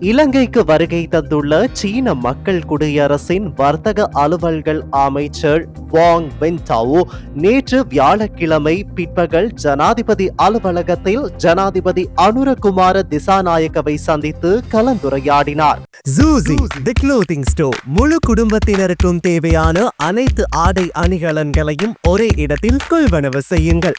இலங்கைக்கு வருகை தந்துள்ள சீன மக்கள் குடியரசின் வர்த்தக அலுவல்கள் அமைச்சர் வாங் வென்டாவோ நேற்று வியாழக்கிழமை பிற்பகல் ஜனாதிபதி அலுவலகத்தில் ஜனாதிபதி அனுரகுமார திசாநாயக்கவை சந்தித்து கலந்துரையாடினார். ஜூசி தி க்ளோத்திங் ஸ்டோர் முழு குடும்பத்தினருக்கும் தேவையான அனைத்து ஆடை அணிகலன்களையும் ஒரே இடத்தில் கொள்வனவு செய்யுங்கள்.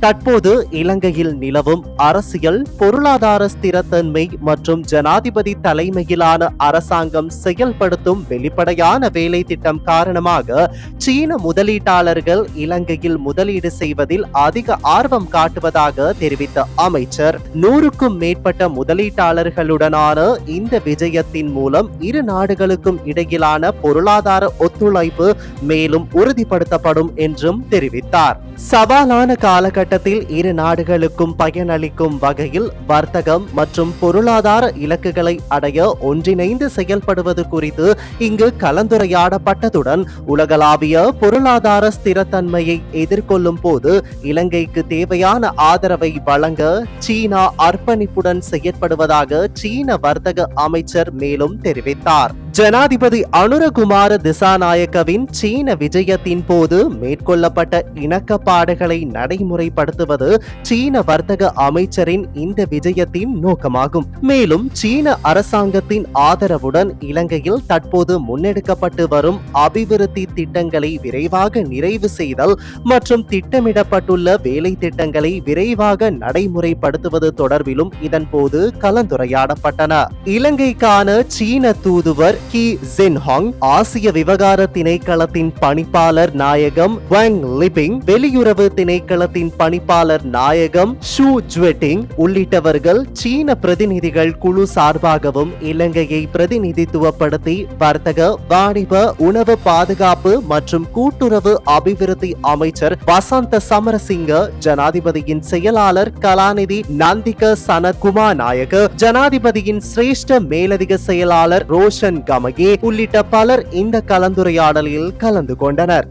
தற்போது இலங்கையில் நிலவும் அரசியல் பொருளாதார ஸ்திரத்தன்மை மற்றும் ஜனாதிபதி தலைமையிலான அரசாங்கம் செயல்படுத்தும் வெளிப்படையான வேலை திட்டம் காரணமாக சீன முதலீட்டாளர்கள் இலங்கையில் முதலீடு செய்வதில் அதிக ஆர்வம் காட்டுவதாக தெரிவித்த அமைச்சர். நூறுக்கும் மேற்பட்ட முதலீட்டாளர்களுடனான இந்த விஜயத்தின் மூலம் இரு நாடுகளுக்கும் இடையிலான பொருளாதார ஒத்துழைப்பு மேலும் உறுதிப்படுத்தப்படும் என்றும் தெரிவித்தார். சவாலான காலகட்டத்தில் இரு நாடுகளுக்கும் பயனளிக்கும் வகையில் வர்த்தகம் மற்றும் பொருளாதார இலக்குகளை அடைய ஒன்றிணைந்து செயல்படுவது குறித்து இங்கு கலந்துரையாடப்பட்டதுடன் உலகளாவிய பொருளாதார ஸ்திரத்தன்மையை எதிர்கொள்ளும் போது இலங்கைக்கு தேவையான ஆதரவை வழங்க சீனா அர்ப்பணிப்புடன் செயற்படுவதாக சீன வர்த்தக அமைச்சர் மேலும் தெரிவித்தார். ஜனாதிபதி அனுரகுமார திசாநாயக்கவின் சீன விஜயத்தின் போது மேற்கொள்ளப்பட்ட இணக்கப்பாடுகளை நடைமுறைப்படுத்துவது சீன வர்த்தக அமைச்சரின் இந்த விஜயத்தின் நோக்கமாகும். மேலும் சீன அரசாங்கத்தின் ஆதரவுடன் இலங்கையில் தற்போது முன்னெடுக்கப்பட்டு வரும் அபிவிருத்தி திட்டங்களை விரைவாக நிறைவு செய்தல் மற்றும் திட்டமிடப்பட்டுள்ள வேலை திட்டங்களை விரைவாக நடைமுறைப்படுத்துவது தொடர்பிலும் இதன் போது கலந்துரையாடப்பட்டன. இலங்கைக்கான சீன தூதுவர் கி ஜென்ஹாங் ஆசிய விவகார திணைக்களத்தின் பணிப்பாளர் நாயகம் வங் லிபிங் வெளியுறவு திணைக்களத்தின் பணிப்பாளர் நாயகம் ஷூ ஜுவெட்டிங் உள்ளிட்டவர்கள் சீன பிரதிநிதிகள் குழு சார்பாகவும் இலங்கையை பிரதிநிதித்துவப்படுத்தி வர்த்தக வாணிப உணவு பாதுகாப்பு மற்றும் கூட்டுறவு அபிவிருத்தி அமைச்சர் வசந்த சமரசிங்க ஜனாதிபதியின் செயலாளர் கலாநிதி நந்திக சனத்குமார் நாயக ஜனாதிபதியின் சிரேஷ்ட மேலதிக செயலாளர் ரோஷன் கா கமகே உள்ளிட்ட பலர் இந்த கலந்துரையாடலில் கலந்து கொண்டனர்.